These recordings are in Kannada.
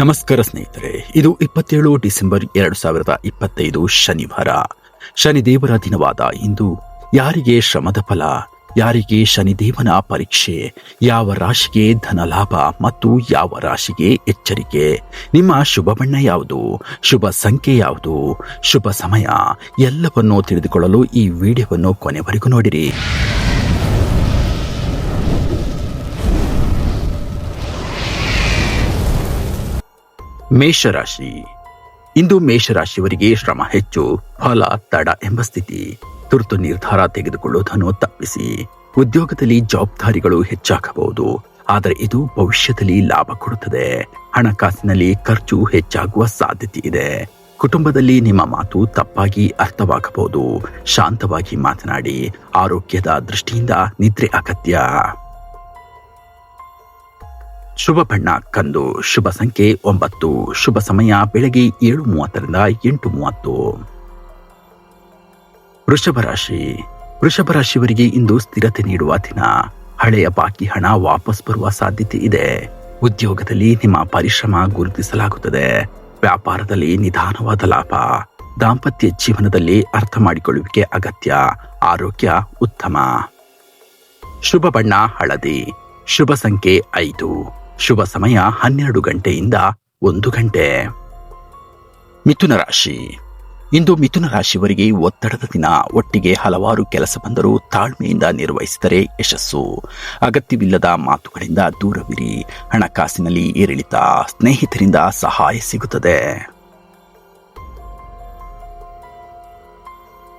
ನಮಸ್ಕಾರ ಸ್ನೇಹಿತರೆ, ಇದು ಇಪ್ಪತ್ತೇಳು ಡಿಸೆಂಬರ್ ಎರಡು ಸಾವಿರದ ಇಪ್ಪತ್ತೈದು ಶನಿವಾರ. ಶನಿದೇವರ ದಿನವಾದ ಇಂದು ಯಾರಿಗೆ ಶ್ರಮದ ಫಲ, ಯಾರಿಗೆ ಶನಿದೇವನ ಪರೀಕ್ಷೆ, ಯಾವ ರಾಶಿಗೆ ಧನ ಲಾಭ ಮತ್ತು ಯಾವ ರಾಶಿಗೆ ಎಚ್ಚರಿಕೆ? ನಿಮ್ಮ ಶುಭ ಬಣ್ಣ ಯಾವುದು? ಶುಭ ಸಂಖ್ಯೆ ಯಾವುದು? ಶುಭ ಸಮಯ? ಎಲ್ಲವನ್ನೂ ತಿಳಿದುಕೊಳ್ಳಲು ಈ ವಿಡಿಯೋವನ್ನು ಕೊನೆವರೆಗೂ ನೋಡಿರಿ. ಮೇಷರಾಶಿ. ಇಂದು ಮೇಷರಾಶಿಯವರಿಗೆ ಶ್ರಮ ಹೆಚ್ಚು, ಫಲ, ತಡ ಎಂಬ ಸ್ಥಿತಿ. ತುರ್ತು ನಿರ್ಧಾರ ತೆಗೆದುಕೊಳ್ಳುವುದನ್ನು ತಪ್ಪಿಸಿ. ಉದ್ಯೋಗದಲ್ಲಿ ಜವಾಬ್ದಾರಿಗಳು ಹೆಚ್ಚಾಗಬಹುದು, ಆದರೆ ಇದು ಭವಿಷ್ಯದಲ್ಲಿ ಲಾಭ ಕೊಡುತ್ತದೆ. ಹಣಕಾಸಿನಲ್ಲಿ ಖರ್ಚು ಹೆಚ್ಚಾಗುವ ಸಾಧ್ಯತೆ ಇದೆ. ಕುಟುಂಬದಲ್ಲಿ ನಿಮ್ಮ ಮಾತು ತಪ್ಪಾಗಿ ಅರ್ಥವಾಗಬಹುದು. ಶಾಂತವಾಗಿ ಮಾತನಾಡಿ, ಆರೋಗ್ಯದ ದೃಷ್ಟಿಯಿಂದ ನಿದ್ರೆ ಅಗತ್ಯ. ಶುಭ ಬಣ್ಣ ಕಂದು ಶುಭ ಸಂಖ್ಯೆ ಒಂಬತ್ತು. ಶುಭ ಸಮಯ ಬೆಳಗ್ಗೆ ಏಳು ಮೂವತ್ತರಿಂದ ಎಂಟು ಮೂವತ್ತು. ವೃಷಭ ರಾಶಿ. ವೃಷಭ ರಾಶಿಯವರಿಗೆ ಇಂದು ಸ್ಥಿರತೆ ನೀಡುವ ದಿನ. ಹಳೆಯ ಬಾಕಿ ಹಣ ವಾಪಸ್ ಬರುವ ಸಾಧ್ಯತೆ ಇದೆ. ಉದ್ಯೋಗದಲ್ಲಿ ನಿಮ್ಮ ಪರಿಶ್ರಮ ಗುರುತಿಸಲಾಗುತ್ತದೆ. ವ್ಯಾಪಾರದಲ್ಲಿ ನಿಧಾನವಾದ ಲಾಭ. ದಾಂಪತ್ಯ ಜೀವನದಲ್ಲಿ ಅರ್ಥ ಮಾಡಿಕೊಳ್ಳುವಿಕೆ ಅಗತ್ಯ. ಆರೋಗ್ಯ ಉತ್ತಮ. ಶುಭ ಬಣ್ಣ ಹಳದಿ. ಶುಭ ಸಂಖ್ಯೆ ಐದು. ಶುಭ ಸಮಯ ಹನ್ನೆರಡು ಗಂಟೆಯಿಂದ ಒಂದು ಗಂಟೆ. ಮಿಥುನ ರಾಶಿ. ಇಂದು ಮಿಥುನ ರಾಶಿಯವರಿಗೆ ಒತ್ತಡದ ದಿನ. ಒಟ್ಟಿಗೆ ಹಲವಾರು ಕೆಲಸ ಬಂದರೂ ತಾಳ್ಮೆಯಿಂದ ನಿರ್ವಹಿಸಿದರೆ ಯಶಸ್ಸು. ಅಗತ್ಯವಿಲ್ಲದ ಮಾತುಗಳಿಂದ ದೂರವಿರಿ. ಹಣಕಾಸಿನಲ್ಲಿ ಏರಿಳಿತ ಸ್ನೇಹಿತರಿಂದ ಸಹಾಯ ಸಿಗುತ್ತದೆ.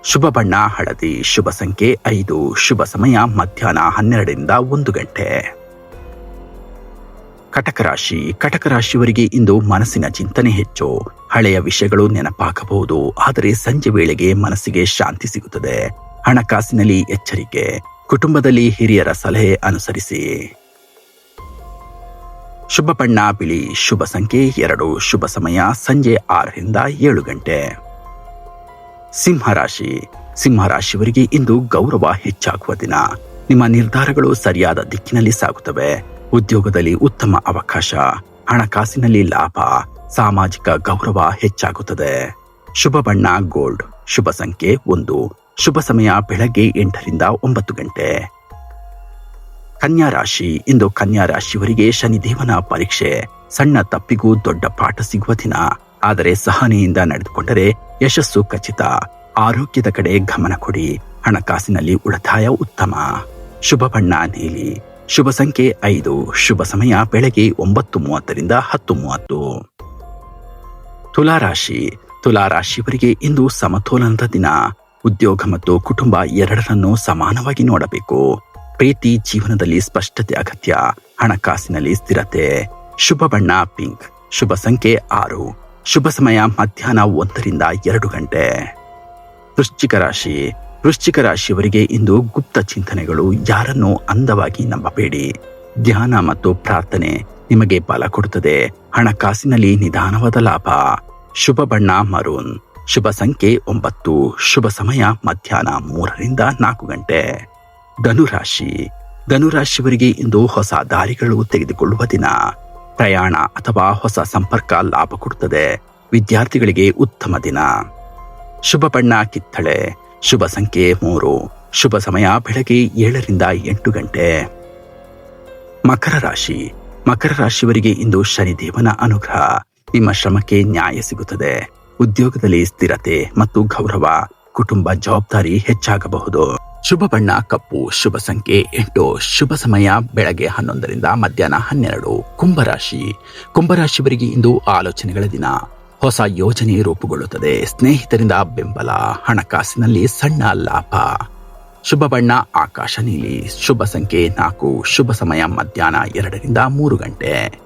ಶುಭ ಬಣ್ಣ, ಹಳದಿ, ಶುಭ ಸಂಖ್ಯೆ ಐದು. ಶುಭ ಸಮಯ ಮಧ್ಯಾಹ್ನ ಹನ್ನೆರಡರಿಂದ ಒಂದು ಗಂಟೆ. ಕಟಕ ರಾಶಿ, ಕಟಕ ರಾಶಿಯವರಿಗೆ ಇಂದು ಮನಸ್ಸಿನ ಚಿಂತನೆ ಹೆಚ್ಚು. ಹಳೆಯ ವಿಷಯಗಳು ನೆನಪಾಗಬಹುದು, ಆದರೆ ಸಂಜೆ ವೇಳೆಗೆ ಮನಸ್ಸಿಗೆ ಶಾಂತಿ ಸಿಗುತ್ತದೆ. ಹಣಕಾಸಿನಲ್ಲಿ ಎಚ್ಚರಿಕೆ, ಕುಟುಂಬದಲ್ಲಿ ಹಿರಿಯರ ಸಲಹೆ ಅನುಸರಿಸಿ. ಶುಭ ಬಣ್ಣ, ಬಿಳಿ, ಶುಭ ಸಂಖ್ಯೆ ಎರಡು, ಶುಭ ಸಮಯ ಸಂಜೆ ಆರರಿಂದ ಏಳು ಗಂಟೆ. ಸಿಂಹರಾಶಿ, ಸಿಂಹರಾಶಿಯವರಿಗೆ ಇಂದು ಗೌರವ ಹೆಚ್ಚಾಗುವ ದಿನ. ನಿಮ್ಮ ನಿರ್ಧಾರಗಳು ಸರಿಯಾದ ದಿಕ್ಕಿನಲ್ಲಿ ಸಾಗುತ್ತವೆ. ಉದ್ಯೋಗದಲ್ಲಿ ಉತ್ತಮ ಅವಕಾಶ, ಹಣಕಾಸಿನಲ್ಲಿ ಲಾಭ, ಸಾಮಾಜಿಕ ಗೌರವ ಹೆಚ್ಚಾಗುತ್ತದೆ. ಶುಭ ಬಣ್ಣ ಗೋಲ್ಡ್, ಶುಭ ಸಂಖ್ಯೆ ಒಂದು, ಶುಭ ಸಮಯ ಬೆಳಗ್ಗೆ ಎಂಟರಿಂದ ಒಂಬತ್ತು ಗಂಟೆ. ಕನ್ಯಾ ರಾಶಿ, ಇಂದು ಕನ್ಯಾ ರಾಶಿಯವರಿಗೆ ಶನಿದೇವನ ಪರೀಕ್ಷೆ. ಸಣ್ಣ ತಪ್ಪಿಗೂ ದೊಡ್ಡ ಪಾಠ ಸಿಗುವ ದಿನ. ಆದರೆ ಸಹನೆಯಿಂದ ನಡೆದುಕೊಂಡರೆ ಯಶಸ್ಸು ಖಚಿತ. ಆರೋಗ್ಯದ ಕಡೆ ಗಮನ ಕೊಡಿ. ಹಣಕಾಸಿನಲ್ಲಿ ಉಳಿತಾಯ ಉತ್ತಮ. ಶುಭ ಬಣ್ಣ ನೀಲಿ ಶುಭ ಸಂಖ್ಯೆ ಐದು. ಶುಭ ಸಮಯ ಬೆಳಗ್ಗೆ ಒಂಬತ್ತು ಮೂವತ್ತರಿಂದ ಹತ್ತು ಮೂವತ್ತು. ತುಲಾರಾಶಿ ತುಲಾರಾಶಿಯವರಿಗೆ ಇಂದು ಸಮತೋಲನದ ದಿನ. ಉದ್ಯೋಗ ಮತ್ತು ಕುಟುಂಬ ಎರಡರನ್ನು ಸಮಾನವಾಗಿ ನೋಡಬೇಕು. ಪ್ರೀತಿ ಜೀವನದಲ್ಲಿ ಸ್ಪಷ್ಟತೆ ಅಗತ್ಯ. ಹಣಕಾಸಿನಲ್ಲಿ ಸ್ಥಿರತೆ. ಶುಭ ಬಣ್ಣ ಪಿಂಕ್. ಶುಭ ಸಂಖ್ಯೆ ಆರು. ಶುಭ ಸಮಯ ಮಧ್ಯಾಹ್ನ ಒಂದರಿಂದ ಎರಡು ಗಂಟೆ. ವೃಶ್ಚಿಕ ರಾಶಿ. ವೃಶ್ಚಿಕ ರಾಶಿಯವರಿಗೆ ಇಂದು ಗುಪ್ತ ಚಿಂತನೆಗಳು ಯಾರನ್ನು ಅಂದವಾಗಿ ನಂಬಬೇಡಿ. ಧ್ಯಾನ ಮತ್ತು ಪ್ರಾರ್ಥನೆ ನಿಮಗೆ ಬಲ ಕೊಡುತ್ತದೆ. ಹಣಕಾಸಿನಲ್ಲಿ ನಿಧಾನವಾದ ಲಾಭ. ಶುಭ ಬಣ್ಣ ಮರೂನ್. ಶುಭ ಸಂಖ್ಯೆ ಒಂಬತ್ತು. ಶುಭ ಸಮಯ ಮಧ್ಯಾಹ್ನ ಮೂರರಿಂದ ನಾಲ್ಕು ಗಂಟೆ. ಧನುರಾಶಿ. ಧನುರಾಶಿಯವರಿಗೆ ಇಂದು ಹೊಸ ದಾರಿಗಳು ತೆಗೆದುಕೊಳ್ಳುವ ದಿನ. ಪ್ರಯಾಣ ಅಥವಾ ಹೊಸ ಸಂಪರ್ಕ ಲಾಭ ಕೊಡುತ್ತದೆ. ವಿದ್ಯಾರ್ಥಿಗಳಿಗೆ ಉತ್ತಮ ದಿನ. ಶುಭ ಬಣ್ಣ ಕಿತ್ತಳೆ. ಶುಭ ಸಂಖ್ಯೆ ಮೂರು. ಶುಭ ಸಮಯ ಬೆಳಗ್ಗೆ ಏಳರಿಂದ ಎಂಟು ಗಂಟೆ. ಮಕರ ರಾಶಿ. ಮಕರ ರಾಶಿಯವರಿಗೆ ಇಂದು ಶನಿದೇವನ ಅನುಗ್ರಹ. ನಿಮ್ಮ ಶ್ರಮಕ್ಕೆ ನ್ಯಾಯ ಸಿಗುತ್ತದೆ. ಉದ್ಯೋಗದಲ್ಲಿ ಸ್ಥಿರತೆ ಮತ್ತು ಗೌರವ. ಕುಟುಂಬ ಜವಾಬ್ದಾರಿ ಹೆಚ್ಚಾಗಬಹುದು. ಶುಭ ಬಣ್ಣ, ಕಪ್ಪು, ಶುಭ ಸಂಖ್ಯೆ ಎಂಟು. ಶುಭ ಸಮಯ ಬೆಳಗ್ಗೆ ಹನ್ನೊಂದರಿಂದ ಮಧ್ಯಾಹ್ನ ಹನ್ನೆರಡು. ಕುಂಭರಾಶಿ ಕುಂಭರಾಶಿಯವರಿಗೆ ಇಂದು ಆಲೋಚನೆಗಳ ದಿನ. ಹೊಸ ಯೋಜನೆ ರೂಪುಗೊಳ್ಳುತ್ತದೆ. ಸ್ನೇಹಿತರಿಂದ ಬೆಂಬಲ, ಹಣಕಾಸಿನಲ್ಲಿ ಸಣ್ಣ ಲಾಭ. ಶುಭ ಬಣ್ಣ, ಆಕಾಶ ನೀಲಿ. ಶುಭ ಸಂಖ್ಯೆ ನಾಲ್ಕು. ಶುಭ ಸಮಯ ಮಧ್ಯಾಹ್ನ ಎರಡರಿಂದ ಮೂರು ಗಂಟೆ.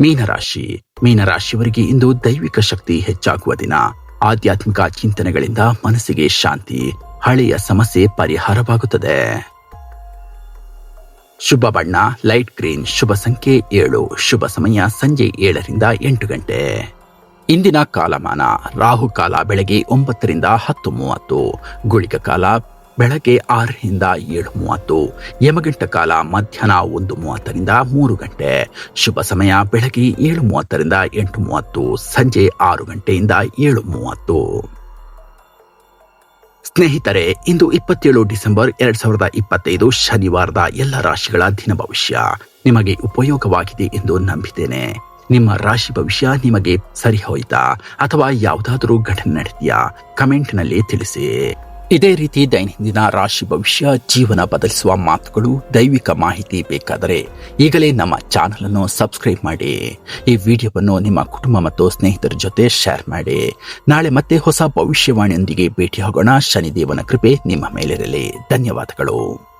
ಮೀನರಾಶಿ. ಮೀನರಾಶಿಯವರಿಗೆ ಇಂದು ದೈವಿಕ ಶಕ್ತಿ ಹೆಚ್ಚಾಗುವ ದಿನ. ಆಧ್ಯಾತ್ಮಿಕ ಚಿಂತನೆಗಳಿಂದ ಮನಸ್ಸಿಗೆ ಶಾಂತಿ, ಹಳೆಯ ಸಮಸ್ಯೆ ಪರಿಹಾರವಾಗುತ್ತದೆ. ಶುಭ ಬಣ್ಣ, ಲೈಟ್ ಗ್ರೀನ್, ಶುಭ ಸಂಖ್ಯೆ ಏಳು. ಶುಭ ಸಮಯ ಸಂಜೆ ಏಳರಿಂದ ಎಂಟು ಗಂಟೆ. ಇಂದಿನ ಕಾಲಮಾನ, ರಾಹು ಕಾಲ ಬೆಳಗ್ಗೆ ಒಂಬತ್ತರಿಂದ ಹತ್ತು ಮೂವತ್ತು. ಗುಳಿಕ ಕಾಲ ಬೆಳಗ್ಗೆ ಆರರಿಂದ ಏಳು ಮೂವತ್ತು. ಯಮಗಂಟ ಕಾಲ ಮಧ್ಯಾಹ್ನ ಒಂದು ಮೂವತ್ತರಿಂದ ಮೂರು ಗಂಟೆ. ಶುಭ ಸಮಯ ಬೆಳಗ್ಗೆ ಏಳು ಮೂವತ್ತರಿಂದ ಎಂಟು ಮೂವತ್ತು. ಸಂಜೆ ಆರು ಗಂಟೆಯಿಂದ ಏಳು ಮೂವತ್ತು. ಸ್ನೇಹಿತರೆ, ಇಂದು ಇಪ್ಪತ್ತೇಳು ಡಿಸೆಂಬರ್ ಎರಡ್ ಸಾವಿರದ ಇಪ್ಪತ್ತೈದು ಶನಿವಾರದ ಎಲ್ಲ ರಾಶಿಗಳ ದಿನ ಭವಿಷ್ಯ ನಿಮಗೆ ಉಪಯೋಗವಾಗಿದೆ ಎಂದು ನಂಬಿದ್ದೇನೆ. ನಿಮ್ಮ ರಾಶಿ ಭವಿಷ್ಯ ನಿಮಗೆ ಸರಿ ಹೋಯ್ತಾ ಅಥವಾ ಯಾವುದಾದರೂ ಘಟನೆ ನಡೆದಿಯಾ ಕಮೆಂಟ್ನಲ್ಲಿ ತಿಳಿಸಿ. ಇದೇ ರೀತಿ ದೈನಂದಿನ ರಾಶಿ ಭವಿಷ್ಯ, ಜೀವನ ಬದಲಿಸುವ ಮಾತುಗಳು, ದೈವಿಕ ಮಾಹಿತಿ ಬೇಕಾದರೆ ಈಗಲೇ ನಮ್ಮ ಚಾನಲ್ ಅನ್ನು ಸಬ್ಸ್ಕ್ರೈಬ್ ಮಾಡಿ. ಈ ವಿಡಿಯೋವನ್ನು ನಿಮ್ಮ ಕುಟುಂಬ ಮತ್ತು ಸ್ನೇಹಿತರ ಜೊತೆ ಶೇರ್ ಮಾಡಿ. ನಾಳೆ ಮತ್ತೆ ಹೊಸ ಭವಿಷ್ಯವಾಣಿಯೊಂದಿಗೆ ಭೇಟಿಯಾಗೋಣ. ಶನಿದೇವನ ಕೃಪೆ ನಿಮ್ಮ ಮೇಲಿರಲಿ. ಧನ್ಯವಾದಗಳು.